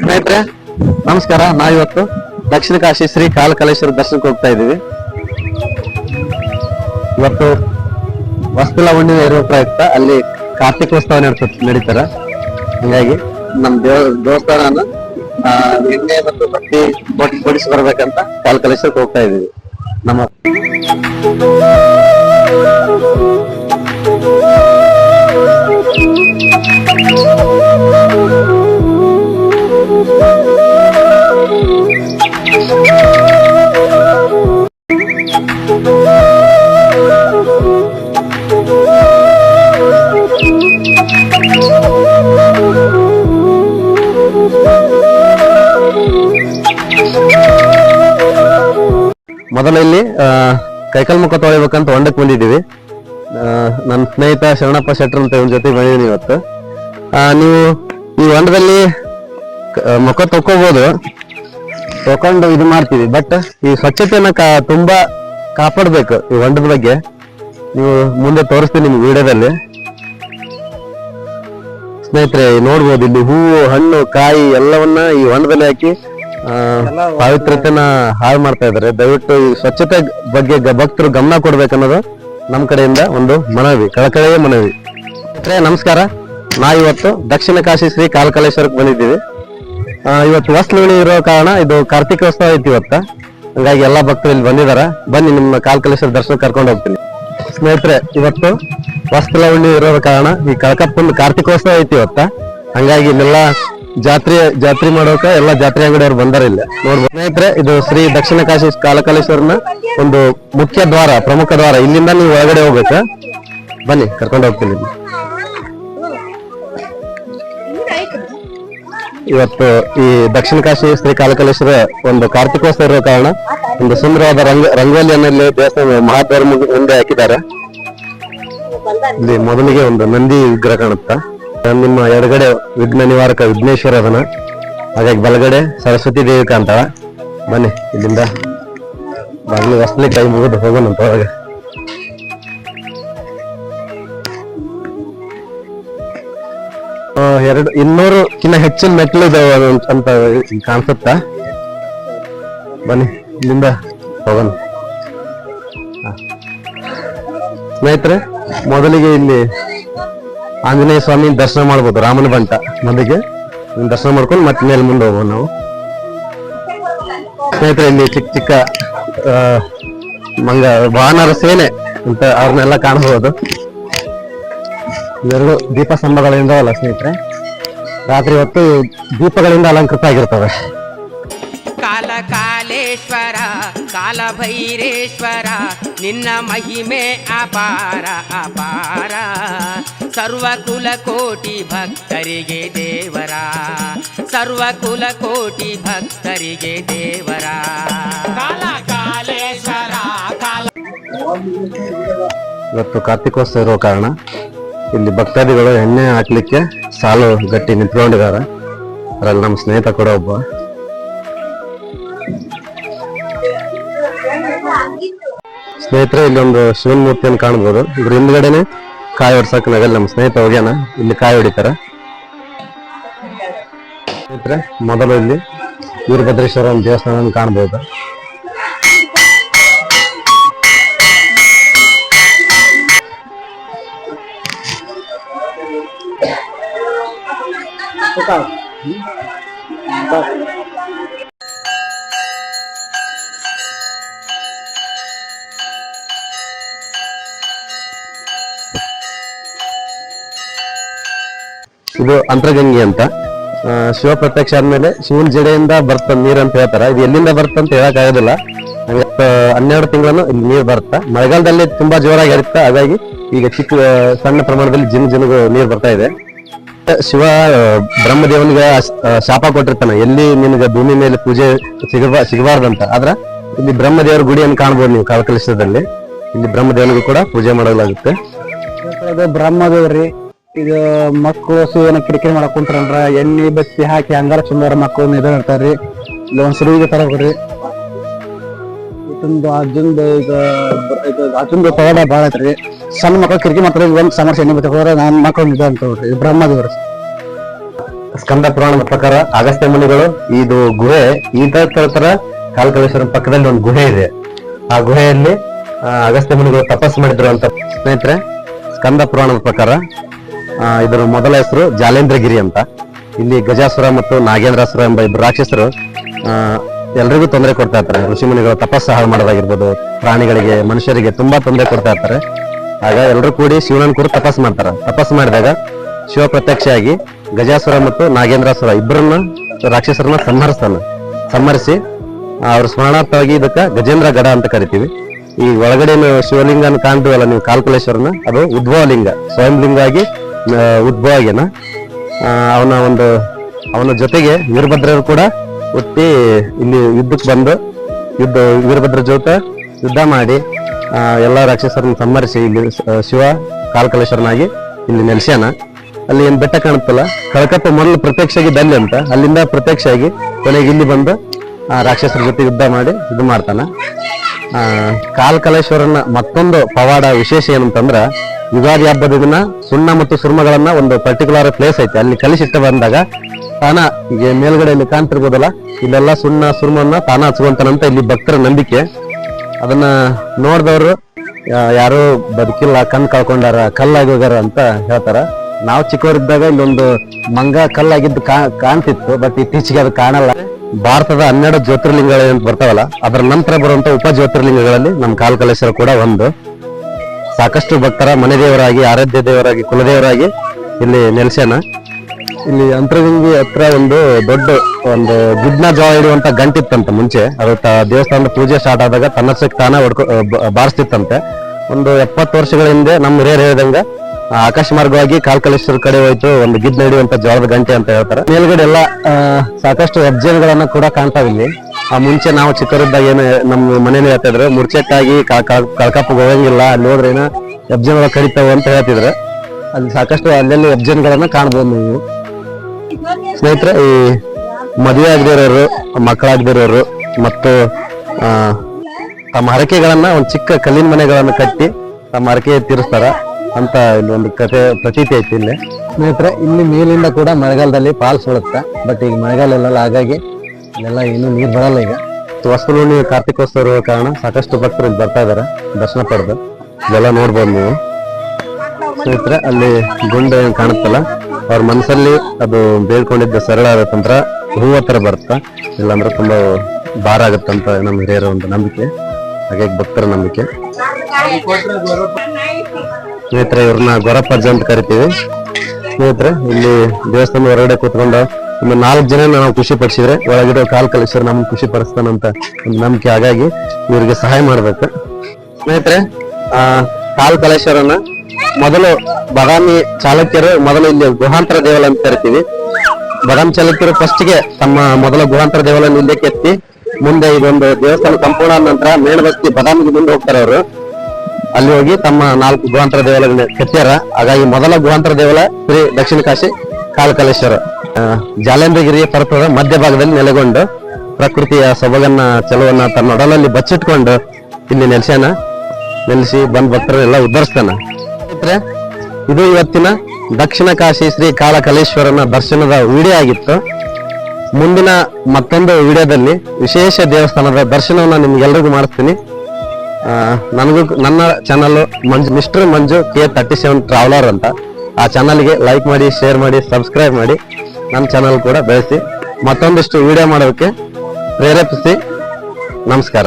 ಸ್ನೇಹಿತರೆ, ನಮಸ್ಕಾರ. ನಾವಿವತ್ತು ದಕ್ಷಿಣ ಕಾಶಿ ಶ್ರೀ ಕಾಲಕಲೇಶ್ವರ ದರ್ಶನಕ್ಕೆ ಹೋಗ್ತಾ ಇದ್ದೀವಿ. ಇವತ್ತು ವಸ್ತುಲ ಹುಣ್ಣಿಮೆ ಇರುವ ಪ್ರಯುಕ್ತ ಅಲ್ಲಿ ಕಾರ್ತಿಕೋತ್ಸವ ನಡೆಸ ನಡೀತಾರ. ಹೀಗಾಗಿ ನಮ್ ದೇವ ದೇವಸ್ಥಾನ ಎಣ್ಣೆ ಮತ್ತು ಬತ್ತಿ ಬಡಿಸಿ ಬರ್ಬೇಕಂತ ಕಾಲಕಲೇಶ್ವರಕ್ಕೆ ಹೋಗ್ತಾ ಇದ್ದೀವಿ. ನಮ್ಮ ಕೈಕಾಲ್ ಮುಖ ತೊಳಿಬೇಕಂತ ಹೊಂಡಕ್ ಬಂದಿದ್ದೀವಿ. ನನ್ನ ಸ್ನೇಹಿತ ಶರಣಪ್ಪ ಶೆಟ್ರ್ ಅಂತ ಇವನ್ ಜೊತೆ ಬಂದಿದ್ದೀನಿ ಇವತ್ತು. ನೀವು ಈ ಹೊಂಡದಲ್ಲಿ ಮುಖ ತೊಕ್ಕೋಬೋದು. ತಕೊಂಡು ಇದು ಮಾಡ್ತೀವಿ. ಬಟ್ ಈ ಸ್ವಚ್ಛತೆಯನ್ನ ಕಾ- ತುಂಬಾ ಕಾಪಾಡಬೇಕು ಈ ಹೊಂಡದ ಬಗ್ಗೆ. ನೀವು ಮುಂದೆ ತೋರಿಸ್ತೀನಿ ನಿಮ್ಗೆ ವಿಡಿಯೋದಲ್ಲಿ. ಸ್ನೇಹಿತರೆ, ನೋಡ್ಬೋದು ಇಲ್ಲಿ ಹೂವು, ಹಣ್ಣು, ಕಾಯಿ ಎಲ್ಲವನ್ನ ಈ ಹೊಂಡದಲ್ಲಿ ಹಾಕಿ ಪಾವಿತ್ರ್ಯತೆನ ಹಾಳು ಮಾಡ್ತಾ ಇದ್ದಾರೆ ದಯವಿಟ್ಟು ಈ ಸ್ವಚ್ಛತೆ ಬಗ್ಗೆ ಭಕ್ತರು ಗಮನ ಕೊಡ್ಬೇಕನ್ನೋದು ನಮ್ಮ ಕಡೆಯಿಂದ ಒಂದು ಮನವಿ ಕಳಕಳೆಯ ಮನವಿ. ನಮಸ್ಕಾರ ನಮಸ್ಕಾರ. ಇವತ್ತು ದಕ್ಷಿಣ ಕಾಶಿ ಶ್ರೀ ಕಾಲಕಲೇಶ್ವರಕ್ಕೆ ಬಂದಿದ್ದೀವಿ. ಆ, ಇವತ್ತು ವಸ್ತುಗಳು ಇರೋ ಕಾರಣ ಇದು ಕಾರ್ತಿಕೋತ್ಸವ ಐತಿ ಇವತ್ತ. ಹಂಗಾಗಿ ಎಲ್ಲಾ ಭಕ್ತರು ಇಲ್ಲಿ ಬಂದಿದಾರ ಬನ್ನಿ ನಿಮ್ಮ ಕಾಲಕಲೇಶ್ವರ ದರ್ಶನ ಕರ್ಕೊಂಡು ಹೋಗ್ತೀನಿ. ಸ್ನೇಹಿತರೆ ಇವತ್ತು ವಸ್ತ್ರಲವಣಿ ಇರೋ ಕಾರಣ ಈ ಕಳಕಪ್ಪನ ಕಾರ್ತಿಕೋತ್ಸವ ಐತಿ ಇವತ್ತ. ಹಂಗಾಗಿ ಇಲ್ಲೆಲ್ಲ ಜಾತ್ರೆ ಜಾತ್ರೆ ಮಾಡೋಕೆ ಎಲ್ಲ ಜಾತ್ರೆ ಅಂಗಡಿಯವ್ರು ಬಂದಾರ ಇಲ್ಲ. ನೋಡ್ಬೋದು. ಸ್ನೇಹಿತರೆ, ಇದು ಶ್ರೀ ದಕ್ಷಿಣ ಕಾಶಿ ಕಾಲಕಾಲೇಶ್ವರನ ಒಂದು ಮುಖ್ಯ ದ್ವಾರ, ಪ್ರಮುಖ ದ್ವಾರ. ಇಲ್ಲಿಂದ ನೀವು ಒಳಗಡೆ ಹೋಗ್ಬೇಕ. ಬನ್ನಿ, ಕರ್ಕೊಂಡು ಹೋಗ್ತೀನಿ ಇವತ್ತು ಈ ದಕ್ಷಿಣ ಕಾಶಿ ಶ್ರೀ ಕಾಲಕಲೇಶ್ವರ ಒಂದು ಕಾರ್ತಿಕೋತ್ಸವ ಇರೋ ಕಾರಣ ಒಂದು ಸುಂದರವಾದ ರಂಗ, ರಂಗೋಲಿಯನ್ನಲ್ಲಿ ದೇವಸ್ಥಾನ ಮಹಾದೇವರ ಮುಂದೆ ಹಾಕಿದ್ದಾರೆ. ಇಲ್ಲಿ ಮೊದಲಿಗೆ ಒಂದು ನಂದಿ ವಿಗ್ರಹ ಕಾಣುತ್ತಾ. ನಿಮ್ಮ ಎಡಗಡೆ ವಿಘ್ನ ನಿವಾರಕ ವಿಘ್ನೇಶ್ವರ ಅದನ. ಹಾಗಾಗಿ ಬಲಗಡೆ ಸರಸ್ವತಿ ದೇವಿ ಕಾಣ್ತಾಳ. ಬನ್ನಿ ಇಲ್ಲಿಂದ ಬಾಗಿಲು ಹೊಸಲಿ ಕೈ ಮುಗಿದು ಹೋಗೋಣಂತ ಒಳಗೆ. ಆ, ಎರಡು ಇನ್ನೂರು ಕಿನ್ನ ಹೆಚ್ಚಿನ ಮೆಟ್ಲು ಇದಾವೆ ಅಂತ- ಕಾಣಿಸುತ್ತ? ಬನ್ನಿ ಇಲ್ಲಿಂದ ಹೋಗೋಣ. ಸ್ನೇಹಿತರೆ ಮೊದಲಿಗೆ ಇಲ್ಲಿ ಆಂಜನೇಯ ಸ್ವಾಮಿ ದರ್ಶನ ಮಾಡ್ಬೋದು, ರಾಮನ ಬಂಟ ಮಂದಿಗೆ ದರ್ಶನ ಮಾಡ್ಕೊಂಡು ಮತ್ತೆ ಮೇಲೆ ಮುಂದೆ ಹೋಗೋಣ ನಾವು. ಸ್ನೇಹಿತರೆ, ಇಲ್ಲಿ ಚಿಕ್ಕ ಚಿಕ್ಕ ಮಂಗ ವಾನರ ಸೇನೆ ಅಂತ ಅವ್ರನ್ನೆಲ್ಲ ಕಾಣಬಹುದು. ಇವೆರಡು ದೀಪ ಸ್ತಂಭಗಳಿಂದ ಅಲ್ಲ ಸ್ನೇಹಿತರೆ? ರಾತ್ರಿ ಹೊತ್ತು ದೀಪಗಳಿಂದ ಅಲಂಕೃತ ಆಗಿರ್ತವೆ. ಕಾಲ ಕಾಲೇಶ್ವರ, ಕಾಲ ಭೈರೇಶ್ವರ, ನಿನ್ನ ಮಹಿಮೆ ಅಪಾರ ಅಪಾರ. ಸರ್ವ ಕುಲ ಕೋಟಿ ಭಕ್ತರಿಗೆ ದೇವರ. ಸರ್ವ ಕುಲ ಕೋಟಿ ಭಕ್ತರಿಗೆ ದೇವರ. ಕಾಲ ಕಾಲೇಶ್ವರ, ಕಾಲ ಇವತ್ತು ಕಾರ್ತಿಕೋತ್ಸವ ಇರೋ ಕಾರಣ ಇಲ್ಲಿ ಭಕ್ತಾದಿಗಳು ಎಣ್ಣೆ ಹಾಕ್ಲಿಕ್ಕೆ ಸಾಲು ಗಟ್ಟಿ ನಿಂತ್ಕೊಂಡಿದ್ದಾರೆ. ಅದರಲ್ಲಿ ನಮ್ಮ ಸ್ನೇಹಿತ ಕೂಡ ಒಬ್ಬ. ಸ್ನೇಹಿತರೆ, ಇಲ್ಲೊಂದು ಶಿವನ್ ಮೂರ್ತಿಯನ್ನು ಕಾಣಬಹುದು. ಇದ್ರ ಹಿಂದ್ಗಡೆನೆ ಕಾಯಿ ಹೊಡ್ಸಕ್ ನಗಲ್ ನಮ್ಮ ಸ್ನೇಹಿತ ಹೋಗ್ಯಾನ, ಇಲ್ಲಿ ಕಾಯಿ ಹೊಡಿತಾರ. ಸ್ನೇಹಿತರೆ, ಮೊದಲು ಇಲ್ಲಿ ವೀರಭದ್ರೇಶ್ವರ ದೇವಸ್ಥಾನ ಕಾಣಬಹುದು ಇದು ಅಂತರಗಂಗಿ ಅಂತ. ಶಿವ ಪ್ರತ್ಯಕ್ಷ ಆದ್ಮೇಲೆ ಶಿವನ ಜಡೆಯಿಂದ ಬರ್ತ ನೀರ್ ಅಂತ ಹೇಳ್ತಾರ. ಇದು ಎಲ್ಲಿಂದ ಬರ್ತ ಅಂತ ಹೇಳಕ್ ಆಗೋದಿಲ್ಲ. ಹನ್ನೆರಡು ತಿಂಗಳನ್ನು ಇಲ್ಲಿ ನೀರ್ ಬರುತ್ತ ಮಳೆಗಾಲದಲ್ಲಿ ತುಂಬಾ ಜೋರಾಗಿ ಹರಿತಾ. ಹಾಗಾಗಿ ಈಗ ಚಿಕ್ಕ ಸಣ್ಣ ಪ್ರಮಾಣದಲ್ಲಿ ಜಿನ್ ಜಿನ್ಗು ನೀರ್ ಬರ್ತಾ ಇದೆ. ಶಿವ ಬ್ರಹ್ಮದೇವನಿಗೆ ಶಾಪ ಕೊಟ್ಟಿರ್ತಾನೆ. ಎಲ್ಲಿ ನಿನಗೆ ಭೂಮಿ ಮೇಲೆ ಪೂಜೆ ಸಿಗಬಾ ಸಿಗಬಾರ್ದಂತ ಆದ್ರ ಇಲ್ಲಿ ಬ್ರಹ್ಮದೇವರ ಗುಡಿಯನ್ನು ಕಾಣ್ಬೋದು ನೀವು ಕಾಲಕಲಿಸದಲ್ಲಿ ಇಲ್ಲಿ ಬ್ರಹ್ಮದೇವನಿಗೂ ಕೂಡ ಪೂಜೆ ಮಾಡಲಾಗುತ್ತೆ. ಬ್ರಹ್ಮದೇವ್ರಿ. ಇದು ಮಕ್ಕಳು ಸುವನ ಕಿರಿಕಿರಿ ಮಾಡಕ್ ಕುಂತಾರಲ್ರ? ಎಣ್ಣೆ, ಬತ್ತಿ ಹಾಕಿ ಹಂಗಾರ ಚಂದ್ರ ಮಕ್ಕಳು ನಿಧ ಇರ್ತಾರ್ರಿ ಇಲ್ಲಿ, ಒಂದ್ ಸುರುವಿಗೆ ತರಬೇಕ್ರಿ ಇದೊಂದು ಅಜ್ಜಂದ ಈಗ ಇದು ಅಜ್ಜಂದು ಪವಾಡ ಭಾಳ ಐತ್ರಿ. ಸಣ್ಣ ಮಕ್ಕಳು ಕಿರಿಕಿ ಮಾಡ್ತಾರೆ ಒಂದ್ ಸಮಸ್ಯೆ ಎಣ್ಣೆ ಬತ್ತಿ ಹೋದ್ರೆ ನಾನ್ ಮಕ್ಕಳು ಇದ ಅಂತ ಇದು ಬ್ರಹ್ಮದೇವ್ರಿ. ಸ್ಕಂದ ಪುರಾಣದ ಪ್ರಕಾರ ಅಗಸ್ತ್ಯ ಮುನಿಗಳು ಇದು ಗುಹೆ ಈ ತರ ತರ ಕಾಲಕಲೇಶ್ವರ ಪಕ್ಕದಲ್ಲಿ ಒಂದು ಗುಹೆ ಇದೆ. ಆ ಗುಹೆಯಲ್ಲಿ ಅಗಸ್ತ್ಯ ಮುನಿಗಳು ತಪಸ್ ಮಾಡಿದ್ರು ಅಂತ ಸ್ನೇಹಿತರೆ, ಸ್ಕಂದ ಪುರಾಣದ ಪ್ರಕಾರ ಇದರ ಮೊದಲ ಹೆಸರು ಜಾಲೇಂದ್ರಗಿರಿ ಅಂತ. ಇಲ್ಲಿ ಗಜಾಸುರ ಮತ್ತು ನಾಗೇಂದ್ರಾಸುರ ಎಂಬ ಇಬ್ಬರು ರಾಕ್ಷಸರು ಎಲ್ರಿಗೂ ತೊಂದರೆ ಕೊಡ್ತಾ ಇರ್ತಾರೆ. ಋಷಿಮುನಿಗಳು ತಪಸ್ಸು ಹಾಳು ಮಾಡೋದಾಗಿರ್ಬೋದು, ಪ್ರಾಣಿಗಳಿಗೆ, ಮನುಷ್ಯರಿಗೆ ತುಂಬಾ ತೊಂದರೆ ಕೊಡ್ತಾ ಇರ್ತಾರೆ. ಆಗ ಎಲ್ಲರೂ ಕೂಡಿ ಶಿವನನ್ನು ಕೂಡ ತಪಸ್ಸು ಮಾಡ್ತಾರೆ. ತಪಸ್ಸು ಮಾಡಿದಾಗ ಶಿವ ಪ್ರತ್ಯಕ್ಷವಾಗಿ ಗಜಾಸುರ ಮತ್ತು ನಾಗೇಂದ್ರಾಸುರ ಇಬ್ಬರನ್ನ ರಾಕ್ಷಸರನ್ನ ಸಂಹರಿಸ್ತಾನೆ. ಸಂಹರಿಸಿ ಅವ್ರ ಸ್ಮರಣಾರ್ಥವಾಗಿ ಇದಕ್ಕೆ ಗಜೇಂದ್ರ ಗಡ ಅಂತ ಕರಿತೀವಿ. ಈ ಒಳಗಡೆ ಶಿವಲಿಂಗನ ಕಾಣ್ತೀವಲ್ಲ ನೀವು, ಕಾಲ್ಕುಲೇಶ್ವರನ? ಅದು ಉದ್ಭವಲಿಂಗ, ಸ್ವಯಂಲಿಂಗವಾಗಿ ಉದ್ಭವ ಆಗ್ಯಾನ. ಅವನ ಒಂದು, ಅವನ ಜೊತೆಗೆ ವೀರಭದ್ರರು ಕೂಡ ಹುಟ್ಟಿ ಇಲ್ಲಿ ಯುದ್ಧಕ್ಕೆ ಬಂದು, ಯುದ್ಧ, ವೀರಭದ್ರ ಜೊತೆ ಯುದ್ಧ ಮಾಡಿ ಎಲ್ಲ ರಾಕ್ಷಸರನ್ನ ಸಂಹರಿಸಿ ಇಲ್ಲಿ ಶಿವ ಕಾಲ್ಕಲೇಶ್ವರನಾಗಿ ಇಲ್ಲಿ ನೆಲೆಸ್ಯಾನ. ಅಲ್ಲಿ ಏನು ಬೆಟ್ಟ ಕಾಣುತ್ತಲ್ಲ, ಕಳಕಪ್ಪ ಮೊದಲು ಪ್ರತ್ಯಕ್ಷ ಆಗಿ ಅಲ್ಲಿ ಅಂತ. ಅಲ್ಲಿಂದ ಪ್ರತ್ಯಕ್ಷ ಆಗಿ ಕೊನೆಗೆ ಇಲ್ಲಿ ಬಂದು, ಆ, ರಾಕ್ಷಸರ ಜೊತೆ ಯುದ್ಧ ಮಾಡಿ ಇದು ಮಾಡ್ತಾನ. ಕಾಲ್ಕಲೇಶ್ವರನ ಮತ್ತೊಂದು ಪವಾಡ ವಿಶೇಷ ಏನಂತಂದ್ರ ಯುಗಾದಿ ಹಬ್ಬದ ದಿನ ಸುಣ್ಣ ಮತ್ತು ಸುರ್ಮಗಳನ್ನ ಒಂದು ಪರ್ಟಿಕ್ಯುಲರ್ ಪ್ಲೇಸ್ ಐತೆ. ಅಲ್ಲಿ ಕಲಿಸಿಟ್ಟ ಬಂದಾಗ ತಾನ ಈಗ ಮೇಲ್ಗಡೆ ಇಲ್ಲಿ ಕಾಣ್ತಿರ್ಬೋದಲ್ಲ? ಇಲ್ಲೆಲ್ಲ ಸುಣ್ಣ, ಸುರ್ಮನ್ನ ತಾನ ಹಚ್ಕೊಂತಾನಂತ ಇಲ್ಲಿ ಭಕ್ತರ ನಂಬಿಕೆ. ಅದನ್ನ ನೋಡಿದವರು ಯಾರು ಬದುಕಿಲ್ಲ, ಕಣ್ ಕಳ್ಕೊಂಡಾರ, ಕಲ್ಲಾಗಿ ಹೋಗ್ಯಾರ ಅಂತ ಹೇಳ್ತಾರ. ನಾವು ಚಿಕ್ಕವರಿದ್ದಾಗ ಇಲ್ಲೊಂದು ಮಂಗ ಕಲ್ಲಾಗಿದ್ದು ಕಾಣ್ತಿತ್ತು ಬಟ್ ಇತ್ತೀಚೆಗೆ ಅದು ಕಾಣಲ್ಲ. ಭಾರತದ ಹನ್ನೆರಡು ಜ್ಯೋತಿರ್ಲಿಂಗಗಳು ಬರ್ತಾವಲ್ಲ, ಅದರ ನಂತರ ಬರುವಂತ ಉಪ ಜ್ಯೋತಿರ್ಲಿಂಗಗಳಲ್ಲಿ ನಮ್ಮ ಕಾಲ್ಕಲೇಶ್ವರ ಕೂಡ ಒಂದು. ಸಾಕಷ್ಟು ಭಕ್ತರ ಮನೆ ದೇವರಾಗಿ, ಆರಾಧ್ಯ ದೇವರಾಗಿ, ಕುಲದೇವರಾಗಿ ಇಲ್ಲಿ ನೆಲೆಸ್ಯಾನ. ಇಲ್ಲಿ ಅಂತರಗಂಗಿ ಹತ್ರ ಒಂದು ದೊಡ್ಡ ಒಂದು ಗುಡ್ನ ಜಾ ಇಡುವಂತ ಗಂಟಿತ್ತಂತ ಮುಂಚೆ. ಅದು ದೇವಸ್ಥಾನದ ಪೂಜೆ ಸ್ಟಾರ್ಟ್ ಆದಾಗ ತನ್ನಷ್ಟಕ್ಕೆ ತಾನ ಹೊಡ್ಕೊ ಬಾರಿಸ್ತಿತ್ತಂತೆ. ಒಂದು ಎಪ್ಪತ್ತು ವರ್ಷಗಳ ಹಿಂದೆ ನಮ್ಮ ಹಿರಿಯರು ಹೇಳಿದಂಗ ಆಕಾಶ ಮಾರ್ಗವಾಗಿ ಕಾಲ್ಕಲೇಶ್ವರ ಕಡೆ ಹೋಯ್ತು, ಒಂದು ಗಿಡ್ನ ನಡೆಯುವಂತ ಜ್ವಾಳದ ಗಂಟೆ ಅಂತ ಹೇಳ್ತಾರೆ. ಮೇಲ್ಗಡೆ ಎಲ್ಲ ಸಾಕಷ್ಟು ಅಜ್ಜನಗಳನ್ನ ಕೂಡ ಕಾಣ್ತಾವ ಇಲ್ಲಿ ಆ ಮುಂಚೆ ನಾವು ಚಿಕ್ಕವರಿದ್ದಾಗ ಏನು ನಮ್ಮ ಮನೇಲಿ ಹೇಳ್ತಿದ್ರು ಮುರ್ಚೆಟ್ಟಾಗಿ ಕಳ್ಕಪ್ಪ ಹೋಗಂಗಿಲ್ಲ ಅಲ್ಲಿ ಹೋದ್ರೆ ಏನ ಹೆಜ್ಜೆಗಳ ಕಡಿತಾವ ಅಂತ ಹೇಳ್ತಿದ್ರು. ಅಲ್ಲಿ ಸಾಕಷ್ಟು ಅಲ್ಲೆಲ್ಲಿ ಎಬ್ಜನ್ಗಳನ್ನ ಕಾಣ್ಬೋದು ನೀವು. ಸ್ನೇಹಿತರೆ ಈ ಮದುವೆ ಆಗದಿರೋರು ಮಕ್ಕಳಾಗದಿರೋರು ಮತ್ತು ಆ, ತಮ್ಮ ಹರಕೆಗಳನ್ನ ಒಂದು ಚಿಕ್ಕ ಕಲ್ಲಿನ ಮನೆಗಳನ್ನು ಕಟ್ಟಿ ತಮ್ಮ ಹರಕೆ ತೀರಿಸ್ತಾರ ಅಂತ ಇಲ್ಲಿ ಒಂದು ಕತೆ ಪ್ರತೀತಿ ಐತಿ ಇಲ್ಲಿ. ಸ್ನೇಹಿತರೆ ಇಲ್ಲಿ ಮೇಲಿಂದ ಕೂಡ ಮಳೆಗಾಲದಲ್ಲಿ ಪಾಲ್ಸ್ ಬೀಳುತ್ತೆ ಬಟ್ ಈಗ ಮಳೆಗಾಲ ಹಾಗಾಗಿ ಇಲ್ಲೆಲ್ಲ ಏನು ನೀರು ಬರಲ್ಲ ಈಗ. ವಸ್ತುಲು ಕಾರ್ತಿಕೋತ್ಸವ ಇರೋ ಕಾರಣ ಸಾಕಷ್ಟು ಭಕ್ತರು ಇಲ್ಲಿ ಬರ್ತಾ ಇದಾರೆ. ದರ್ಶನ ಪಡೆದು ಇದೆಲ್ಲ ನೋಡ್ಬೋದು ನೀವು. ಸ್ನೇಹಿತರೆ, ಅಲ್ಲಿ ಗುಂಡ ಏನು ಕಾಣುತ್ತಲ್ಲ, ಅವ್ರ ಮನಸ್ಸಲ್ಲಿ ಅದು ಬೇಡ್ಕೊಂಡಿದ್ದ ಸರಳ ಆಗತ್ತಂತ್ರ ಹೂವ ಥರ ಬರುತ್ತಾ? ಇಲ್ಲಾಂದ್ರೆ ತುಂಬ ಭಾರ ಆಗತ್ತಂತ ನಮ್ಮ ಹಿರಿಯರ ಒಂದು ನಂಬಿಕೆ, ಹಾಗೆ ಭಕ್ತರ ನಂಬಿಕೆ. ಸ್ನೇಹಿತರೆ, ಇವ್ರನ್ನ ಗೊರಪ್ಪಜ್ಜ ಅಂತ ಕರಿತೀವಿ. ಸ್ನೇಹಿತರೆ, ಇಲ್ಲಿ ದೇವಸ್ಥಾನ ಹೊರಗಡೆ ಕೂತ್ಕೊಂಡು ಒಂದು ನಾಲ್ಕು ಜನ ನಾವು ಖುಷಿ ಪಡಿಸಿದ್ರೆ ಒಳಗಡೆ ಕಾಲ್ ಕಲಿಸಿದ್ರೆ ನಮ್ಗೆ ಖುಷಿ ಪಡಿಸ್ತಾನಂತ ಒಂದು ನಂಬಿಕೆ. ಹಾಗಾಗಿ ಇವರಿಗೆ ಸಹಾಯ ಮಾಡ್ಬೇಕು. ಸ್ನೇಹಿತರೆ, ಆ, ಕಾಲ್ ಕಲೇಶ್ವರನ ಮೊದಲು ಬದಾಮಿ ಚಾಲುಕ್ಯರು ಮೊದಲು ಇಲ್ಲಿ ಗುಹಾಂತರ ದೇವಾಲಯ ಅಂತ ಕರಿತೀವಿ ಬದಾಮಿ ಚಾಲುಕ್ಯರು ಫಸ್ಟ್ಗೆ ತಮ್ಮ ಮೊದಲ ಗುಹಾಂತರ ದೇವಾಲಯ ಹಿಂದೆ ಕೆತ್ತಿ ಮುಂದೆ ಇದೊಂದು ದೇವಸ್ಥಾನ ಸಂಪೂರ್ಣ ನಂತರ ಮೇಣಬತ್ತಿ ಬದಾಮಿಗೆ ಮುಂದೆ ಹೋಗ್ತಾರೆ ಅವರು. ಅಲ್ಲಿ ಹೋಗಿ ತಮ್ಮ ನಾಲ್ಕು ಗುಹಾಂತರ ದೇವಾಲಯಗಳನ್ನ ಕೆತ್ತಾರ ಹಾಗಾಗಿ ಮೊದಲ ಗುಹಾಂತರ ದೇವಾಲಯ ಶ್ರೀ ದಕ್ಷಿಣ ಕಾಶಿ ಕಾಲಕಲೇಶ್ವರ ಜಾಲೇಂದ್ರಗಿರಿಯ ಪರ್ವತದ ಮಧ್ಯಭಾಗದಲ್ಲಿ ನೆಲೆಗೊಂಡು ಪ್ರಕೃತಿಯ ಸೊಬಗನ್ನ ಚಲುವನ್ನ ತನ್ನ ಒಡಲಲ್ಲಿ ಬಚ್ಚಿಟ್ಕೊಂಡು ಇಲ್ಲಿ ನೆಲೆಸ್ಯಾನ. ನೆಲೆಸಿ ಬಂದ ಭಕ್ತರನ್ನೆಲ್ಲ ಉದ್ಧರಿಸ್ತಾನ. ಇದು ಇವತ್ತಿನ ದಕ್ಷಿಣ ಕಾಶಿ ಶ್ರೀ ಕಾಲಕಲೇಶ್ವರನ ದರ್ಶನದ ವಿಡಿಯೋ ಆಗಿತ್ತು. ಮುಂದಿನ ಮತ್ತೊಂದು ವಿಡಿಯೋದಲ್ಲಿ ವಿಶೇಷ ದೇವಸ್ಥಾನದ ದರ್ಶನವನ್ನು ನಿಮ್ಗೆಲ್ರಿಗೂ ಮಾಡಿಸ್ತೀನಿ. ನನಗೂ ನನ್ನ channel Manju mister Manju K thirty seven traveller ಅಂತ. ಆ ಚಾನಲ್ಗೆ ಲೈಕ್ ಮಾಡಿ ಶೇರ್ ಮಾಡಿ ಸಬ್ಸ್ಕ್ರೈಬ್ ಮಾಡಿ. ನನ್ನ ಚಾನಲ್ ಕೂಡ ಬೆಳೆಸಿ ಮತ್ತೊಂದಿಷ್ಟು ವಿಡಿಯೋ ಮಾಡೋದಕ್ಕೆ ಪ್ರೇರೇಪಿಸಿ ನಮಸ್ಕಾರ.